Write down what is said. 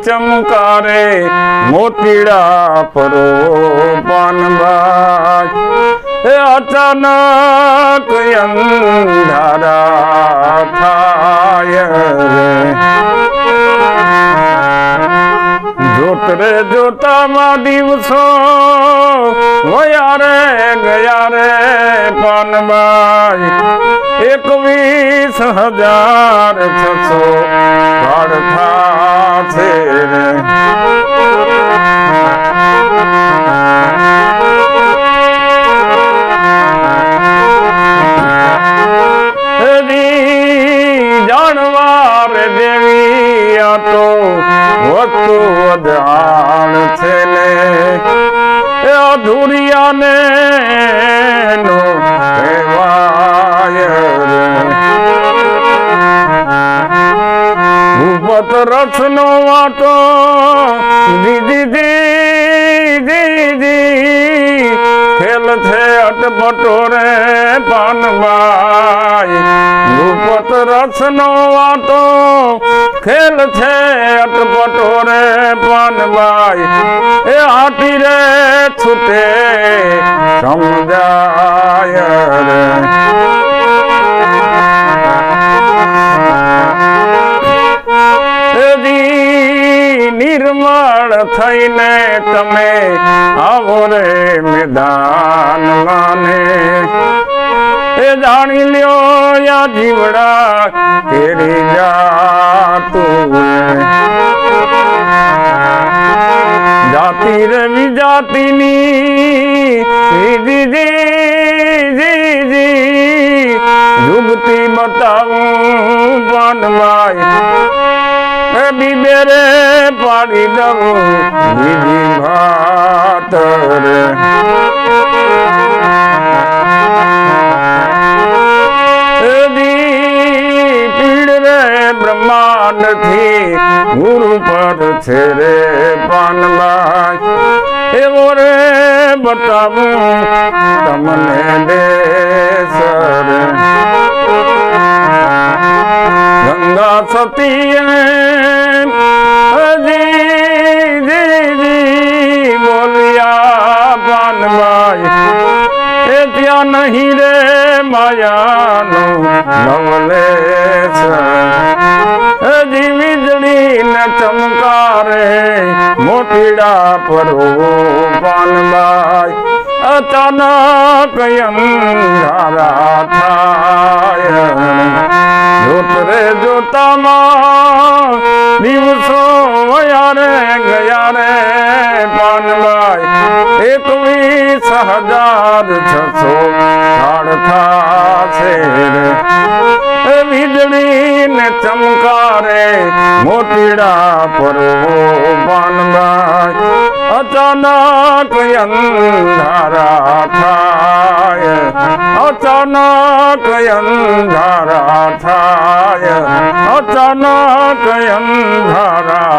ચમકારે મોતીડા પરો એ અચાનક અંધારા રે જોતામાં દિવસો ગયા ગયા રે પાનબાઈ એકવીસ હજાર છસો છે વસ્તુ વધાણ છે ને, એ અધૂરિયાને નો કહેવાય ભૂપત રથનો વાટો દીદી દીદી ખેલ છે અટપટો રે પાનબાઈ ભૂપત રથનો વાટો ખેલ છે અટપટો રે પાનબાઈ એ આટી રે છૂટે, સમજાય રે. નિર્મળ થઈને તમે આવો રે મેદાન માને. જાણી લ્યો યા જીવડા તેરી જાતું જાતિ રે વિજાતિની જી જી જી યુગતી બતાવું પાનમાય એ બીબેરે પાડી દઉં બીજી ભાત રે બ્રહ્માંડથી ગુરુ પર છે રે પાનબાઈ એવો રે બતાવું તમને દેશ રે ગંગા સતી બોલિયા એ ત્યાં નહીં રે માયાનો મોટીડા પરો પાનભાઈ અચાનક અંધારા થાય. જોત જોતામાં દિવસો વયા રે, ગયા રે પાનભાઈ એકવીસ હજાર છસો સાડથા છે વીજળી ને ચમકારે પરવો પાનભાઈ અચાનક અંધારા થાય અચાનક અંધારા થાય અચાનક અંધારા થાય